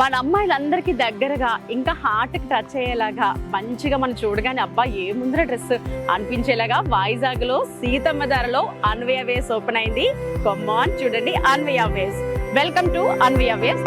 మన అమ్మాయిలందరికీ దగ్గరగా ఇంకా హార్ట్ టచ్ అయ్యేలాగా మంచిగా మనం చూడగానే అబ్బా ఏముందిరా డ్రెస్ అనిపించేలాగా వైజాగ్లో సీతమ్మ ధరలో అన్వయ వేస్ ఓపెన్ అయింది. కొమ్మాన్ చూడండి Anvaya Weaves. Welcome to Anvaya Weaves.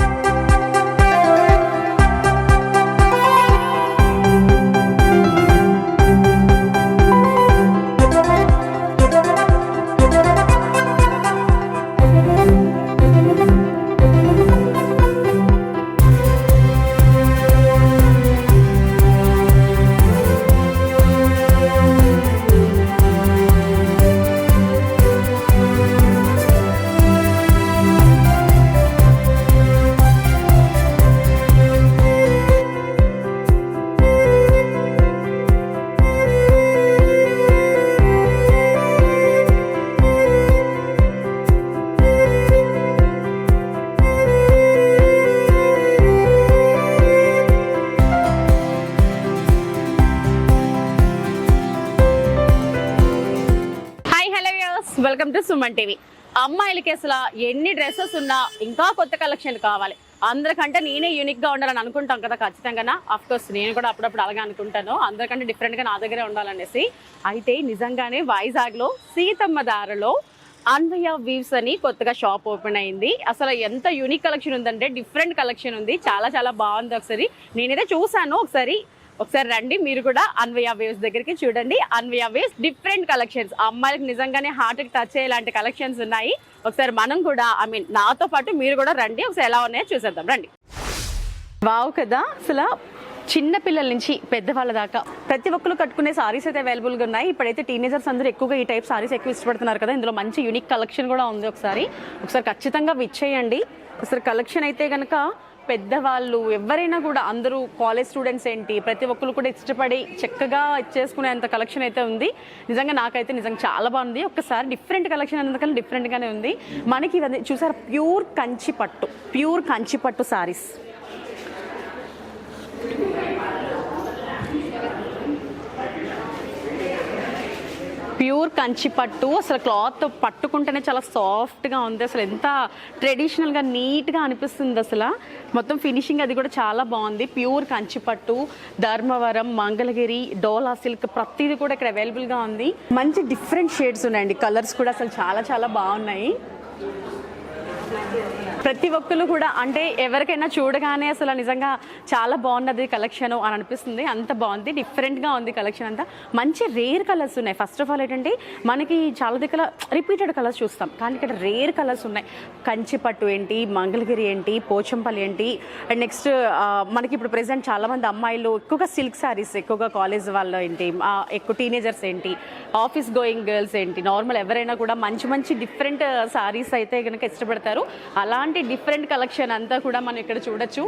Welcome అమ్మాయిలకి అసలు ఎన్ని డ్రెస్సెస్ ఉన్నా ఇంకా కొత్త కలెక్షన్ కావాలి. అందరికంటే నేనే యూనిక్గా ఉండాలని అనుకుంటాం కదా ఖచ్చితంగా అఫ్ కోర్స్ నేను కూడా అప్పుడప్పుడు అలాగే అనుకుంటాను. అందరికంటే డిఫరెంట్గా నా దగ్గరే ఉండాలనేసి. అయితే నిజంగానే వైజాగ్లో సీతమ్మ దారిలో అన్వయ వీవ్స్ అని కొత్తగా షాప్ ఓపెన్ అయింది. అసలు ఎంత యూనిక్ కలెక్షన్ ఉందంటే డిఫరెంట్ కలెక్షన్ ఉంది. చాలా చాలా బాగుంది ఒకసారి. నేనైతే చూసాను ఒకసారి. ఒకసారి రండి మీరు కూడా అన్వయ వేవ్స్ దగ్గరికి చూడండి. అన్వయ వేవ్స్ డిఫరెంట్ కలెక్షన్స్ అమ్మాయిలకు నిజంగానే హార్ట్కి టచ్ అయ్యేలాంటి కలెక్షన్స్ ఉన్నాయి. ఒకసారి మనం కూడా ఐ మీన్ నాతో పాటు మీరు కూడా రండి. ఒకసారి ఎలా ఉన్నాయో చూసేద్దాం. రండి. వావ్ కదా. అసలు చిన్న పిల్లల నుంచి పెద్దవాళ్ళ దాకా ప్రతి ఒక్కరు కట్టుకునే సారీస్ అయితే అవైలబుల్గా ఉన్నాయి. ఇప్పుడైతే టీనేజర్స్ అందరూ ఎక్కువగా ఈ టైప్ సారీస్ ఎక్కువ ఇష్టపడుతున్నారు కదా. ఇందులో మంచి యూనిక్ కలెక్షన్ కూడా ఉంది ఒకసారి. ఒకసారి ఖచ్చితంగా విచ్చేయండి. ఒకసారి కలెక్షన్ అయితే కనుక పెద్దవాళ్ళు ఎవరైనా కూడా అందరూ కాలేజ్ స్టూడెంట్స్ ఏంటి? ప్రతి ఒక్కరు కూడా ఇష్టపడి చక్కగా ఇచ్చేసుకునేంత కలెక్షన్ అయితే ఉంది. నిజంగా నాకైతే నిజంగా చాలా బాగుంది. ఒక్కసారి డిఫరెంట్ కలెక్షన్ అందుకని డిఫరెంట్గానే ఉంది. మనకి ఇవన్నీ చూసారు? ప్యూర్ కంచి పట్టు ప్యూర్ కంచి పట్టు సారీస్ ప్యూర్ కంచి పట్టు. అసలు క్లాత్ పట్టుకుంటేనే చాలా సాఫ్ట్గా ఉంది. అసలు ఎంత ట్రెడిషనల్గా నీట్గా అనిపిస్తుంది అసలు. మొత్తం ఫినిషింగ్ అది కూడా చాలా బాగుంది. ప్యూర్ కంచి పట్టు ధర్మవరం మంగళగిరి డోలా సిల్క్ ప్రతిదీ కూడా ఇక్కడ అవైలబుల్గా ఉంది. మంచి డిఫరెంట్ షేడ్స్ ఉన్నాయండి. కలర్స్ కూడా అసలు చాలా చాలా బాగున్నాయి. ప్రతి ఒక్కరు కూడా అంటే ఎవరికైనా చూడగానే అసలు నిజంగా చాలా బాగున్నది కలెక్షన్ అని అనిపిస్తుంది. అంత బాగుంది. డిఫరెంట్గా ఉంది కలెక్షన్ అంతా. మంచి రేర్ కలర్స్ ఉన్నాయి. ఫస్ట్ ఆఫ్ ఆల్ ఏంటంటే మనకి చాలా దగ్గర రిపీటెడ్ కలర్స్ చూస్తాం. కానీ ఇక్కడ రేర్ కలర్స్ ఉన్నాయి. కంచిపట్టు ఏంటి మంగళగిరి ఏంటి పోచంపల్లి ఏంటి అండ్ నెక్స్ట్ మనకి ఇప్పుడు ప్రెసెంట్ చాలామంది అమ్మాయిలు ఎక్కువగా సిల్క్ శారీస్ ఎక్కువగా కాలేజ్ వాళ్ళు ఏంటి ఎక్కువ టీనేజర్స్ ఏంటి ఆఫీస్ గోయింగ్ గర్ల్స్ ఏంటి నార్మల్ ఎవరైనా కూడా మంచి మంచి డిఫరెంట్ సారీస్ అయితే కనుక ఇష్టపడతారు. అలా అలాంటి డిఫరెంట్ కలెక్షన్ అంతా కూడా మనం ఇక్కడ చూడొచ్చు.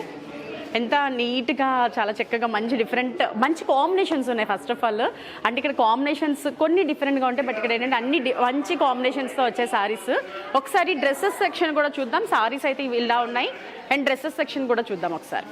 ఎంత నీట్గా చాలా చక్కగా మంచి డిఫరెంట్ మంచి కాంబినేషన్స్ ఉన్నాయి ఫస్ట్ ఆఫ్ ఆల్ అంటే ఇక్కడ కాంబినేషన్స్ కొన్ని డిఫరెంట్గా ఉంటాయి బట్ ఇక్కడ ఏంటంటే అన్ని మంచి కాంబినేషన్స్తో వచ్చే సారీస్ ఒకసారి డ్రెస్సెస్ సెక్షన్ కూడా చూద్దాం. సారీస్ అయితే ఇవి ఇలా ఉన్నాయి. అండ్ డ్రెస్సెస్ సెక్షన్ కూడా చూద్దాం ఒకసారి.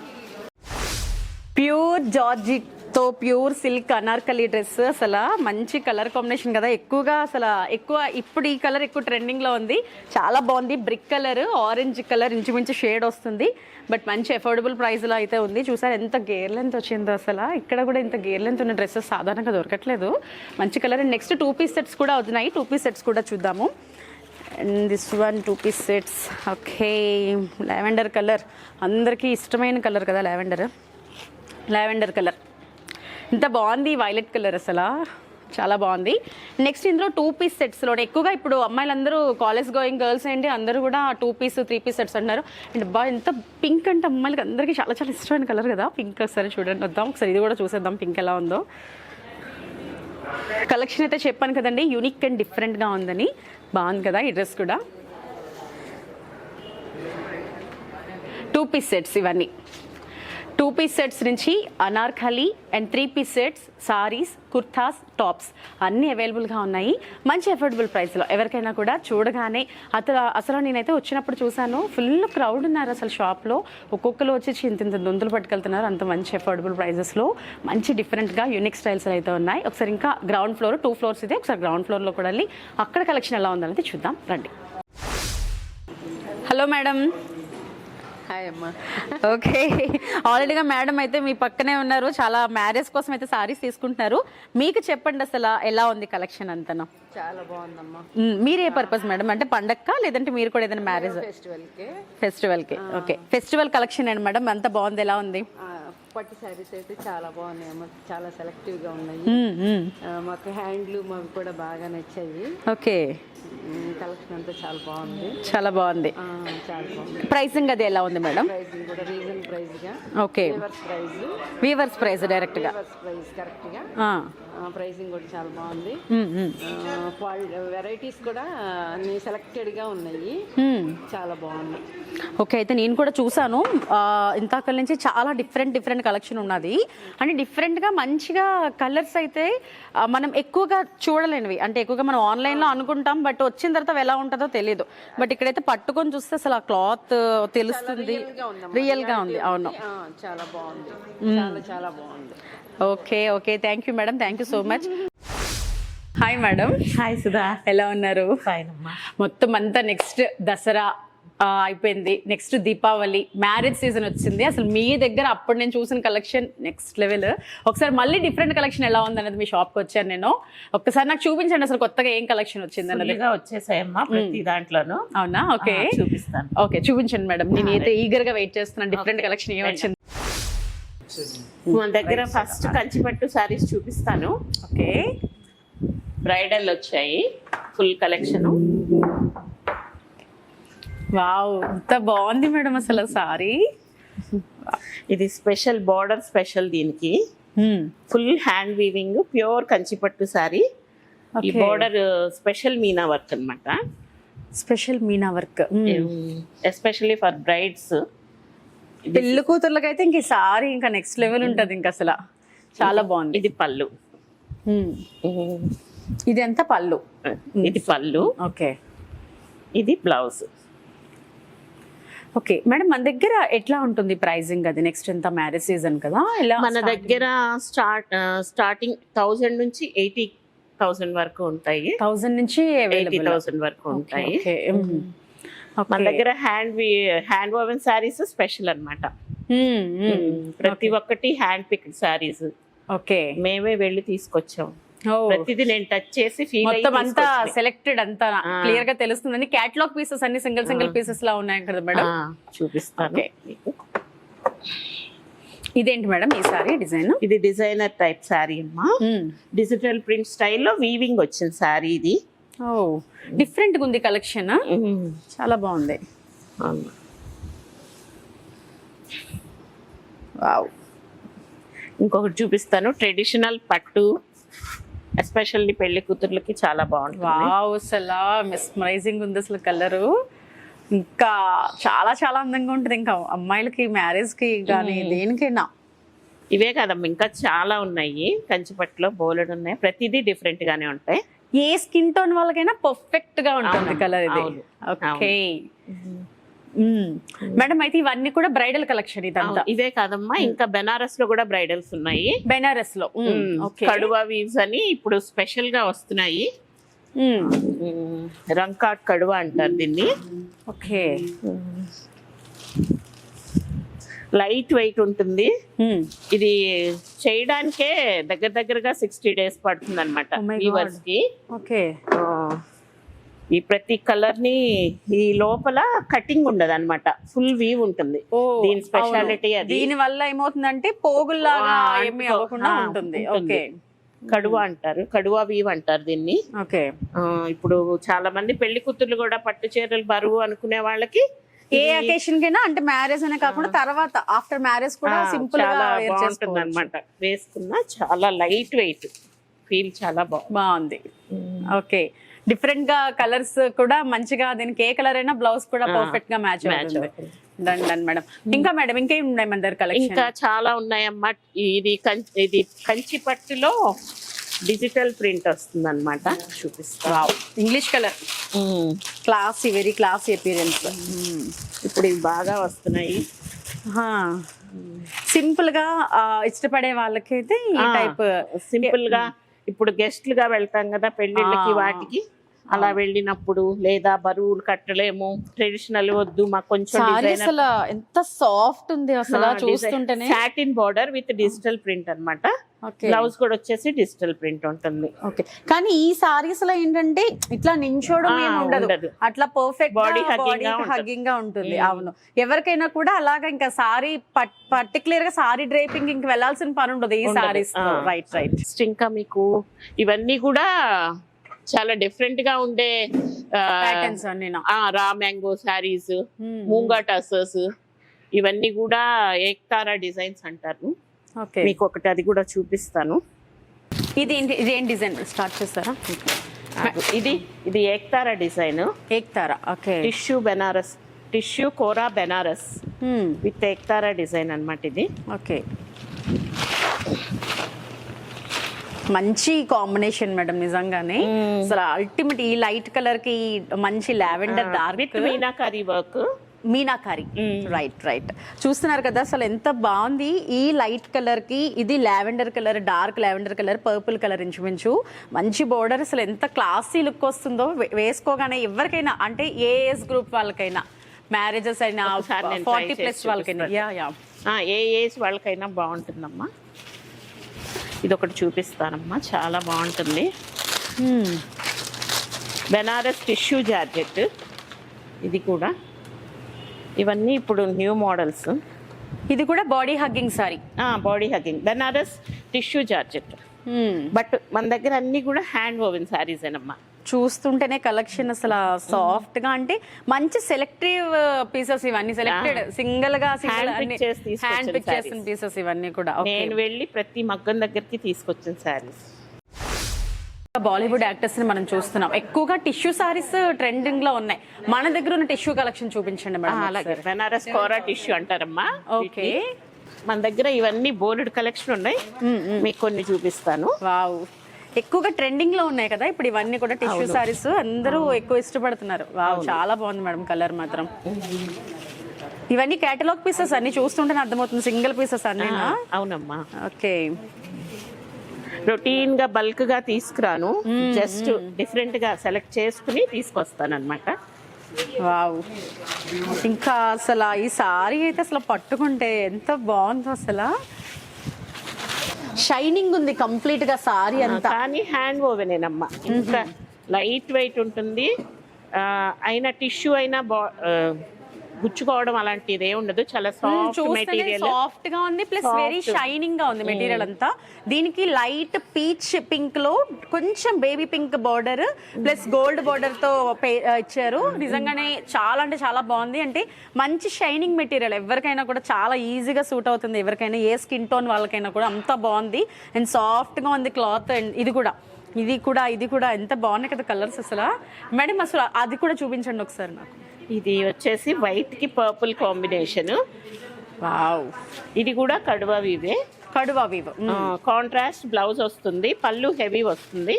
Pure georgette so pure silk anarkali dress అసలు మంచి కలర్ కాంబినేషన్ కదా. ఎక్కువగా అసలు ఎక్కువ ఇప్పుడు ఈ కలర్ ఎక్కువ ట్రెండింగ్లో ఉంది. చాలా బాగుంది. బ్రిక్ కలర్ ఆరెంజ్ కలర్ ఇంచుమించు షేడ్ వస్తుంది. బట్ మంచి అఫోర్డబుల్ ప్రైస్లో అయితే ఉంది. చూసారు ఎంత గేర్ లెంత్ వచ్చిందో అసలు. ఇక్కడ కూడా ఇంత గేర్ లెంత్ ఉన్న డ్రెస్సెస్ సాధారణంగా దొరకట్లేదు. మంచి colour. And next two piece sets కూడా అవుతున్నాయి. టూ పీస్ సెట్స్ కూడా చూద్దాము. And this one two piece sets okay lavender colour. అందరికీ ఇష్టమైన కలర్ కదా లావెండర్ లావెండర్ కలర్. ఇంత బాగుంది వైలెట్ కలర్ అసలు. చాలా బాగుంది. నెక్స్ట్ ఇందులో టూ పీస్ సెట్స్లో ఎక్కువగా ఇప్పుడు అమ్మాయిలందరూ కాలేజ్ గోయింగ్ గర్ల్స్ ఏంటి అందరూ కూడా two piece three piece sets అంటున్నారు. అండ్ బా ఎంత పింక్ అంటే అమ్మాయిలకి అందరికీ చాలా చాలా ఇష్టమైన కలర్ కదా. పింక్ ఒకసారి చూడండి వద్దాం. ఒకసారి ఇది కూడా చూసేద్దాం పింక్ ఎలా ఉందో. కలెక్షన్ అయితే చెప్పాను కదండి యూనిక్ అండ్ డిఫరెంట్గా ఉందని. బాగుంది కదా ఈ డ్రెస్ కూడా. టూ పీస్ సెట్స్ ఇవన్నీ. టూ పీస్ సెట్స్ నుంచి anarkali and three piece sets saris kurtas tops అన్నీ అవైలబుల్గా ఉన్నాయి. మంచి అఫోర్డబుల్ ప్రైస్లో ఎవరికైనా కూడా చూడగానే అతను అసలు నేనైతే వచ్చినప్పుడు చూశాను. ఫుల్ క్రౌడ్ ఉన్నారు అసలు షాప్లో ఒక్కొక్కరు వచ్చి ఇంత ఇంత దొంతులు పట్టుకెళ్తున్నారు. అంత మంచి అఫోర్డబుల్ ప్రైజెస్లో మంచి డిఫరెంట్గా యూనిక్ స్టైల్స్ అయితే ఉన్నాయి. ఒకసారి ఇంకా గ్రౌండ్ ఫ్లోర్ టూ ఫ్లోర్స్ ఇదే. ఒకసారి గ్రౌండ్ ఫ్లోర్లో కూడా వెళ్ళి అక్కడ కలెక్షన్ ఎలా ఉందనేది చూద్దాం. రండి. Hello madam. హాయ్ అమ్మా. ఓకే ఆల్రెడీగా మేడం అయితే మీ పక్కనే ఉన్నారు. చాలా మ్యారేజ్ కోసం అయితే సారీస్ తీసుకుంటున్నారు. మీకు చెప్పండి అసలు ఎలా ఉంది కలెక్షన్ అంతను? చాలా బాగుందమ్మా. మ్మ్. మీరు ఏ పర్పస్ మేడం అంటే పండక్క లేదంటే మీరు కూడా ఏదైనా మ్యారేజ్ ఫెస్టివల్కి ఫెస్టివల్కి ఓకే ఫెస్టివల్ కలెక్షన్ అండి మేడం అంత బాగుంది. ఎలా ఉంది? పట్టు శారీస్ అయితే చాలా బాగున్నాయి అమ్మా. చాలా సెలెక్టివ్గా ఉన్నాయి. మాకు హ్యాండ్లూమ్ అవి కూడా బాగా నచ్చాయి. ఓకే. కలెక్షన్ అంతా చాలా బాగుంది. చాలా బాగుంది. చాలా బాగుంది. ప్రైసింగ్ అది ఎలా ఉంది మేడం? ప్రైజింగ్ కూడా reason ప్రైస్గా okay. Reverse price weavers price డైరెక్ట్గా ప్రైస్ కరెక్ట్గా. ప్రైసింగ్ కూడా చాలా బాగుంది. వెరైటీస్ కూడా అన్ని సెలెక్టెడ్గా ఉన్నాయి. చాలా బాగున్నాయి. ఓకే అయితే నేను కూడా చూసాను. ఇంతాకల నుంచి చాలా డిఫరెంట్ డిఫరెంట్ కలెక్షన్ ఉన్నది. అంటే డిఫరెంట్గా మంచిగా కలర్స్ అయితే మనం ఎక్కువగా చూడలేనివి. అంటే ఎక్కువగా మనం ఆన్లైన్లో అనుకుంటాం బట్ వచ్చిన తర్వాత ఎలా ఉంటుందో తెలియదు బట్ ఇక్కడైతే పట్టుకొని చూస్తే అసలు ఆ క్లాత్ తెలుస్తుంది. రియల్గా ఉంది అవును. చాలా బాగుంది. చాలా బాగుంది. Okay okay. Thank you madam thank you so much. Hi madam hi Sudha. ఎలా ఉన్నారు? మొత్తం అంతా నెక్స్ట్ దసరా అయిపోయింది. నెక్స్ట్ దీపావళి మ్యారేజ్ సీజన్ వచ్చింది. అసలు మీ దగ్గర అప్పుడు నేను చూసిన కలెక్షన్ నెక్స్ట్ లెవెల్ ఒకసారి మళ్ళీ డిఫరెంట్ కలెక్షన్ ఎలా ఉంది అనేది మీ షాప్కి వచ్చాను నేను. ఒక్కసారి నాకు చూపించండి అసలు కొత్తగా ఏం కలెక్షన్ వచ్చింది అన్నది. వచ్చేసాయమ్మా ప్రతి దాంట్లోనూ. అవునా? ఓకే చూపిస్తాను. ఓకే చూపించండి మేడం నేను అయితే ఈగర్గా వెయిట్ చేస్తున్నాను. డిఫరెంట్ కలెక్షన్ ఏం వచ్చింది? మన దగ్గర ఫస్ట్ కంచిపట్టు సారీస్ చూపిస్తాను. ఓకే బ్రైడల్ వచ్చాయి. ఫుల్ కలెక్షన్ వావ్ ఎంత బాగుంది మేడం అసలు సారీ. ఇది స్పెషల్ బార్డర్ స్పెషల్ దీనికి. Full hand weaving pure Kanchipattu sari. ఈ. బార్డర్ స్పెషల్ మీనా వర్క్ అన్నమాట. Special meena work especially for brides పెళ్ళి కూతుర్లకైతే ఇంక ఈ సారీ ఇంకా నెక్స్ట్ లెవెల్ ఉంటది ఇంకా అసలు. చాలా బాగుంది. ఇది పళ్ళు. ఇది ఎంత పళ్ళు? ఇది పళ్ళు. ఓకే. ఇది బ్లౌజ్. ఓకే. మేడం మన దగ్గర ఎట్లా ఉంటుంది ప్రైజింగ్ అది? నెక్స్ట్ ఎంత మ్యారేజ్ సీజన్ కదా? ఇలా మన దగ్గర స్టార్ట్ స్టార్టింగ్ థౌజండ్ నుంచి ఎయిటీ థౌసండ్ వరకు ఉంటాయి. థౌసండ్ నుంచి ఎయిటీ. థౌసండ్ వరకు ఉంటాయి. మన. దగ్గర hand hand woven saris special hmm. ప్రతి ఒక్కటి హ్యాండ్ పిక్డ్ శారీస్. ఓకే మేమే వెళ్ళి తీసుకొచ్చాం. ప్రతిదీ నేను టచ్ చేసి మొత్తం అంతా సెలెక్టెడ్ అంతా క్లియర్గా తెలుస్తుంది క్యాటలాగ్ పీసెస్ అన్ని సింగిల్ సింగిల్ పీసెస్ లా ఉన్నాయి కదా మేడం? చూపిస్తాను. ఇదేంటి మేడం ఈ సారీ డిజైన్? ఇది డిజైనర్ టైప్ శారీ అమ్మా. డిజిటల్ ప్రింట్ స్టైల్లో వీవింగ్ వచ్చింది శారీ ఇది. ఓ డిఫరెంట్గా ఉంది కలెక్షన్ చాలా బాగుంది. వావ్ ఇంకొకటి చూపిస్తాను. ట్రెడిషనల్ పట్టు ఎస్పెషల్లీ పెళ్ళి కూతుర్లకి చాలా బాగుంటుంది. వావ్ అసలు మెస్మరైజింగ్ ఉంది అసలు కలరు ఇంకా చాలా చాలా అందంగా ఉంటుంది. ఇంకా అమ్మాయిలకి మ్యారేజ్కి కానీ దేనికైనా. ఇవే కదమ్మా ఇంకా చాలా ఉన్నాయి. కంచిపట్టులో బోలెడు ఉన్నాయి. ప్రతిదీ డిఫరెంట్ గానే ఉంటాయి. ఏ స్కిన్ టోన్ వాళ్ళకైనా పర్ఫెక్ట్గా ఉంటుంది కలర్ ఇది. ఓకే మేడం అయితే ఇవన్నీ కూడా బ్రైడల్ కలెక్షన్ ఇదంతా. ఇవే కాదమ్మా. ఇంకా బెనారస్లో కూడా బ్రైడల్స్ ఉన్నాయి. బెనారస్లో ఓకే కడువా వీవ్స్ అని ఇప్పుడు స్పెషల్గా వస్తున్నాయి. రంకాట్ కడువా అంటారు దీన్ని. ఓకే లైట్ వెయిట్ ఉంటుంది. ఇది చేయడానికే దగ్గర దగ్గరగా సిక్స్టీ డేస్ పడుతుంది అనమాట Oh. వీవర్స్కి ఓకే. ఈ ప్రతి కలర్ని ఈ లోపల కటింగ్ ఉండదు అనమాట ఫుల్ వీవ్ ఉంటుంది. దీని స్పెషాలిటీ అది. దీని వల్ల ఏమవుతుందంటే పోగుల్లాగా ఏమీ అవ్వకుండా ఉంటుంది. ఓకే. కడువా అంటారు. కడువా వీవ్ అంటారు దీన్ని. ఓకే. ఇప్పుడు చాలా మంది పెళ్ళి కూతుర్లు కూడా పట్టు చీరలు బరువు అనుకునే వాళ్ళకి ఏ అకేషన్ కైనా అంటే మ్యారేజ్ అనే కాకుండా తర్వాత ఆఫ్టర్ మ్యారేజ్ కూడా సింపుల్గా బాగుంటుంది. అనమాట వేసుకున్న చాలా లైట్ వెయిట్ ఫీల్ చాలా బాగుంది. ఓకే. డిఫరెంట్గా కలర్స్ కూడా మంచిగా దీనికి ఏ కలర్ అయినా బ్లౌజ్ కూడా పర్ఫెక్ట్గా మ్యాచ్ match అవుతుంది. అవుతుంది. డన్ డన్ మేడం ఇంకా మేడం ఇంకేం ఉన్నాయి మన దగ్గర కలెక్షన్ ఇంకా చాలా ఉన్నాయమ్మా. ఇది కంచి ఇది కంచి పట్టులో డిజిటల్ ప్రింట్ వస్తుంది అనమాట చూపిస్తా English colour classy very classy appearance ఇప్పుడు ఇవి బాగా వస్తున్నాయి. సింపుల్గా ఇష్టపడే వాళ్ళకైతే ఈ టైప్ సింపుల్గా ఇప్పుడు గెస్ట్లుగా వెళ్తాం కదా పెళ్ళిళ్ళకి. వాటికి. అలా వెళ్ళినప్పుడు లేదా బరువులు కట్టలేము. ట్రెడిషనల్ వద్దు మాకు కొంచెం అసలు ఎంత సాఫ్ట్ ఉంది అసలు చూస్తుంటేనే. Satin border with digital print అన్నమాట. ఓకే. బ్లౌజ్ కూడా వచ్చేసి డిజిటల్ ప్రింట్ ఉంటుంది. ఓకే. కానీ ఈ సారీస్లో ఏంటంటే ఇట్లా నించోడం ఉండదు. అట్లా పర్ఫెక్ట్ బాడీ. హగ్గింగ్గా ఉంటుంది. అవును. ఎవరికైనా కూడా అలాగా ఇంకా సారీ పర్టికులర్గా సారీ డ్రైపింగ్ ఇంక వెళ్ళాల్సిన పని ఉండదు ఈ. సారీస్. రైట్ రైట్ ఇంకా మీకు ఇవన్నీ కూడా చాలా డిఫరెంట్గా ఉండే రా మ్యాంగో శారీస్ మూంగా టసర్స్ ఇవన్నీ కూడా ఏక్తారా డిజైన్స్ అంటారు. ఓకే. మీకు ఒకటి అది కూడా చూపిస్తాను. ఇది ఇది ఏం డిజైన్? స్టార్ట్ చేస్తారా? ఇది ఇది Ektara design. Ektara? Okay. Tissue Banaras tissue kora Banaras. With Ektara design అన్నమాట ఇది. ఓకే. మంచి కాంబినేషన్ మేడం నిజంగానే. అసలు అల్టిమేట్ ఈ లైట్ కలర్కి మంచి lavender dark meenakari work meenakari. Right right చూస్తున్నారు కదా అసలు ఎంత బాగుంది ఈ లైట్ కలర్కి ఇది lavender colour dark lavender colour purple colour ఇంచుమించు. మంచి బోర్డర్ అసలు ఎంత క్లాసీ లుక్ వస్తుందో వేసుకోగానే ఎవరికైనా అంటే ఏ ఏజ్ గ్రూప్ వాళ్ళకైనా మ్యారేజెస్ అయినా ఫార్టీ ప్లస్ వాళ్ళకైనా. యా యా ఏ ఏజ్ వాళ్ళకైనా బాగుంటుందమ్మా. ఇది ఒకటి చూపిస్తానమ్మా. చాలా బాగుంటుంది. Banaras tissue georgette. ఇది కూడా. ఇవన్నీ ఇప్పుడు న్యూ మోడల్స్. ఇది కూడా body hugging sari. Body hugging. Banaras tissue georgette. But మన దగ్గర అన్ని కూడా హ్యాండ్ ఓవెన్ శారీస్ అమ్మా చూస్తుంటేనే కలెక్షన్ అసలు సాఫ్ట్గా అంటే మంచి సెలెక్టివ్ పీసెస్ ఇవన్నీ. సెలెక్టెడ్ సింగిల్గా హ్యాండ్ పిక్ చేసిన. పీసెస్ ఇవన్నీ కూడా. నేను వెళ్ళి ప్రతి మగ్గం దగ్గరికి తీసుకొచ్చిన శారీస్ బాలీవుడ్ యాక్టర్స్ని మనం చూస్తున్నాం. ఎక్కువగా టిష్యూ సారీస్ ట్రెండింగ్లో ఉన్నాయి. మన దగ్గర ఉన్న టిష్యూ కలెక్షన్ చూపించండి మేడం అలాగే. బెనారస్ కోరా టిష్యూ అంటారమ్మా. ఓకే. మన దగ్గర ఇవన్నీ బోలెడ్ కలెక్షన్ ఉన్నాయి. మీకు కొన్ని చూపిస్తాను. వావ్ ఎక్కువగా ట్రెండింగ్లో ఉన్నాయి కదా ఇప్పుడు ఇవన్నీ కూడా టిష్యూ సారీస్ అందరూ ఎక్కువ ఇష్టపడుతున్నారు. వావ్ చాలా బాగుంది మేడం కలర్ మాత్రం. ఇవన్నీ కేటలాగ్ పీసెస్ అన్ని చూస్తుంటేనే అర్థమవుతుంది సింగిల్ పీసెస్ అన్నీ అవునమ్మా. ఓకే రొటీన్గా బల్క్గా తీసుకురాను. జస్ట్ డిఫరెంట్గా సెలెక్ట్ చేసుకుని తీసుకొస్తాను అనమాట వావ్ ఇంకా అసలు ఈ సారీ అయితే అసలు పట్టుకుంటే ఎంత బాగుందో అసలు. షైనింగ్ ఉంది కంప్లీట్గా సారీ అంతా. కానీ హ్యాండ్ ఓవెనేనమ్మా. ఇంకా లైట్ వెయిట్ ఉంటుంది. అయినా టిష్యూ అయినా బా- గుచ్చుకోవడం అలాంటిది ఏ ఉండదు. చాలా సాఫ్ట్ మెటీరియల్ సాఫ్ట్గా ఉంది ప్లస్ వెరీ షైనింగ్గా ఉంది మెటీరియల్ అంతా. దీనికి లైట్ పీచ్ పింక్లో కొంచెం baby pink border plus gold బార్డర్తో ఇచ్చారు. నిజంగానే చాలా అంటే చాలా బాగుంది. అంటే మంచి షైనింగ్ మెటీరియల్ ఎవరికైనా కూడా చాలా ఈజీగా సూట్ అవుతుంది. ఎవరికైనా ఏ స్కిన్ టోన్ వాళ్ళకైనా కూడా అంత బాగుంది. అండ్ సాఫ్ట్గా ఉంది క్లాత్ అండ్ ఇది కూడా. ఇది కూడా ఇది కూడా ఎంత బాగున్నాయి కదా కలర్స్ అసలు. మేడం అసలు అది కూడా చూపించండి ఒకసారి నాకు. ఇది వచ్చేసి వైట్కి పర్పుల్ కాంబినేషన్ వావ్ ఇది కూడా కడువా వివే. కడువా వివ్. కాంట్రాస్ట్ బ్లౌజ్ వస్తుంది పళ్ళు హెవీ వస్తుంది.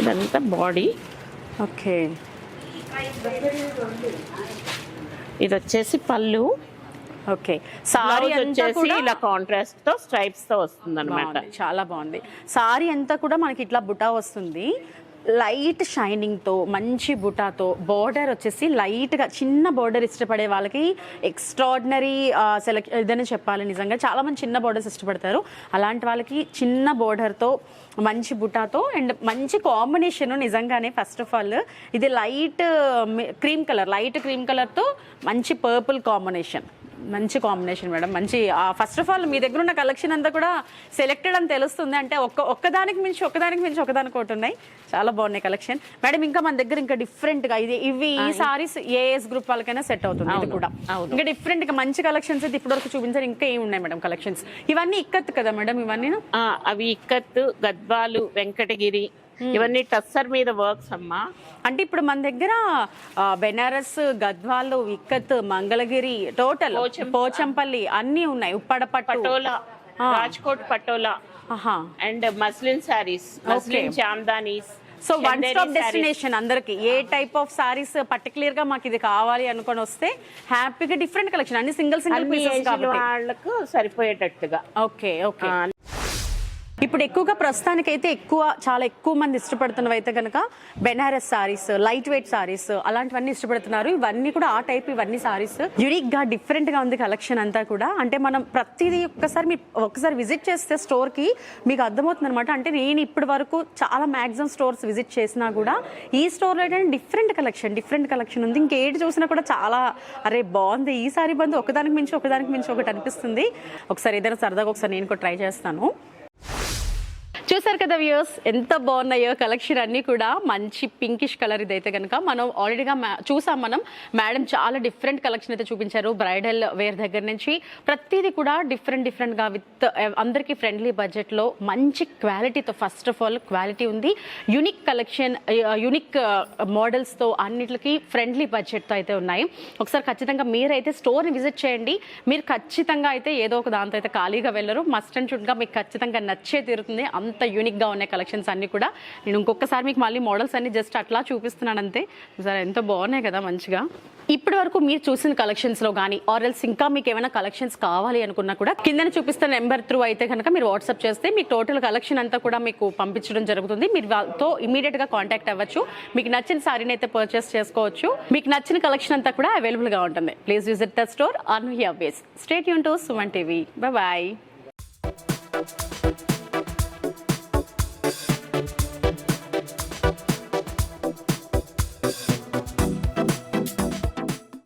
ఇదంతా బాడీ ఓకే. ఇది వచ్చేసి పళ్ళు. ఓకే. సారీ వచ్చేసి ఇలా కాంట్రాస్ట్తో స్ట్రైప్స్తో వస్తుంది అనమాట చాలా బాగుంది. సారీ అంతా కూడా మనకి ఇట్లా బుటా వస్తుంది. లైట్ షైనింగ్తో మంచి బుటాతో బోర్డర్ వచ్చేసి లైట్గా చిన్న బోర్డర్ ఇష్టపడే వాళ్ళకి ఎక్స్ట్రాడినరీ సెలెక్ట్ ఇదని చెప్పాలి నిజంగా. చాలా మంది చిన్న బోర్డర్స్ ఇష్టపడతారు. అలాంటి వాళ్ళకి చిన్న బార్డర్తో మంచి బుటాతో అండ్ మంచి కాంబినేషన్ నిజంగానే ఫస్ట్ ఆఫ్ ఆల్ ఇది light cream colour light cream కలర్తో మంచి పర్పుల్ కాంబినేషన్. మంచి కాంబినేషన్ మేడం మంచి ఫస్ట్ ఆఫ్ ఆల్ మీ దగ్గర ఉన్న కలెక్షన్ అంతా కూడా సెలెక్టెడ్ అని తెలుస్తుంది. అంటే ఒక్క ఒక్కదానికి మించి ఒక్కదానికి మించి ఒకదానికి ఒకటి ఉన్నాయి. చాలా బాగున్నాయి కలెక్షన్ మేడం ఇంకా మన దగ్గర ఇంకా డిఫరెంట్గా ఇది ఇవి ఈ సారీస్ ఏ ఏజ్ గ్రూప్ వాళ్ళకైనా సెట్ అవుతుంది ఇది కూడా. ఇంకా డిఫరెంట్గా మంచి కలెక్షన్స్ అయితే ఇప్పటివరకు చూపించారు. ఇంకా ఏమి ఉన్నాయి మేడం కలెక్షన్స్ ఇవన్నీ ఇక్కత్ కదా మేడం ఇవన్నీ? అవి ఇక్కత్ గద్వాలు వెంకటగిరి ఇవన్నీ టస్సర్ మీద వర్క్స్ అమ్మా. అంటే ఇప్పుడు మన దగ్గర బెనారస్ గద్వాలు ఇక్కత్ మంగళగిరి టోటల్ పోచంపల్లి అన్ని ఉన్నాయి. Uppada Patola Rajkot Patola. And muslin saris muslin చాందానీస్ so one stop destination అందరికి. ఏ టైప్ ఆఫ్ సారీస్ పర్టికులర్గా మాకు ఇది కావాలి అనుకొని వస్తే హ్యాపీగా డిఫరెంట్ కలెక్షన్ అన్ని సింగిల్ సింగిల్ పీసెస్ వాళ్ళకు సరిపోయేటట్టుగా. Okay okay. ఇప్పుడు ఎక్కువగా ప్రస్తుతానికైతే ఎక్కువ చాలా ఎక్కువ మంది ఇష్టపడుతున్నవి అయితే కనుక బెనారస్ సారీస్ లైట్ వెయిట్ సారీస్ అలాంటివన్నీ ఇష్టపడుతున్నారు. ఇవన్నీ కూడా ఆ టైప్ ఇవన్నీ సారీస్ యునిక్గా డిఫరెంట్గా ఉంది కలెక్షన్ అంతా కూడా. అంటే మనం ప్రతిదీ ఒక్కసారి మీ ఒక్కసారి విజిట్ చేస్తే స్టోర్కి మీకు అర్థమవుతుంది అనమాట అంటే నేను ఇప్పటి వరకు చాలా మాక్సిమం స్టోర్స్ విజిట్ చేసినా కూడా ఈ స్టోర్లో ఏంటంటే డిఫరెంట్ కలెక్షన్ డిఫరెంట్ కలెక్షన్ ఉంది. ఇంకేటి చూసినా కూడా చాలా అరే బాగుంది. ఈ సారీ బంధు ఒకదానికి మించి ఒకదానికి మించి ఒకటి అనిపిస్తుంది. ఒకసారి ఏదైనా సరదాగా ఒకసారి నేను కూడా ట్రై చేస్తాను. చూసారు కదా వ్యూస్ ఎంత బాగున్నాయో కలెక్షన్ అన్ని కూడా. మంచి పింకిష్ కలర్ ఇదైతే కనుక మనం ఆల్రెడీగా చూసాం మనం. మేడం చాలా డిఫరెంట్ కలెక్షన్ అయితే చూపించారు. బ్రైడల్ వేర్ దగ్గర నుంచి ప్రతిదీ కూడా డిఫరెంట్ డిఫరెంట్గా విత్ అందరికి ఫ్రెండ్లీ బడ్జెట్లో మంచి క్వాలిటీతో ఫస్ట్ ఆఫ్ ఆల్ క్వాలిటీ ఉంది. యునిక్ కలెక్షన్ యునిక్ మోడల్స్తో అన్నిటికి ఫ్రెండ్లీ బడ్జెట్తో అయితే ఉన్నాయి. ఒకసారి ఖచ్చితంగా మీరైతే స్టోర్ విజిట్ చేయండి. మీరు ఖచ్చితంగా అయితే ఏదో ఒక దాంతో అయితే ఖాళీగా వెళ్ళరు. మస్ట్ అండ్ షుడ్గా మీకు ఖచ్చితంగా నచ్చే తీరుతుంది. అంత యూనిక్ యూనిక్గా ఉన్నాయి కలెక్షన్స్ అన్నీ కూడా. నేను ఇంకొకసారి మీకు మళ్ళీ మోడల్స్ అన్ని జస్ట్ అట్లా చూపిస్తున్నాను అంతే. సరే ఎంత బాగున్నాయి కదా మంచిగా. ఇప్పటి వరకు మీరు చూసిన కలెక్షన్స్లో కానీ కానీ ఆర్ఎల్స్ ఇంకా మీకు ఏమైనా కలెక్షన్స్ కావాలి అనుకున్నా కూడా కింద చూపిస్తున్న నెంబర్ త్రూ అయితే కనుక మీరు వాట్సాప్ చేస్తే మీకు టోటల్ కలెక్షన్ అంతా కూడా మీకు పంపించడం జరుగుతుంది. మీరు వాళ్ళతో ఇమీడియట్గా కాంటాక్ట్ అవ్వచ్చు. మీకు నచ్చిన సారీని అయితే పర్చేస్ చేసుకోవచ్చు. మీకు నచ్చిన కలెక్షన్ అంతా కూడా అవైలబుల్గా ఉంటుంది. Please visit the store on here base state Yoon to Suman TV bye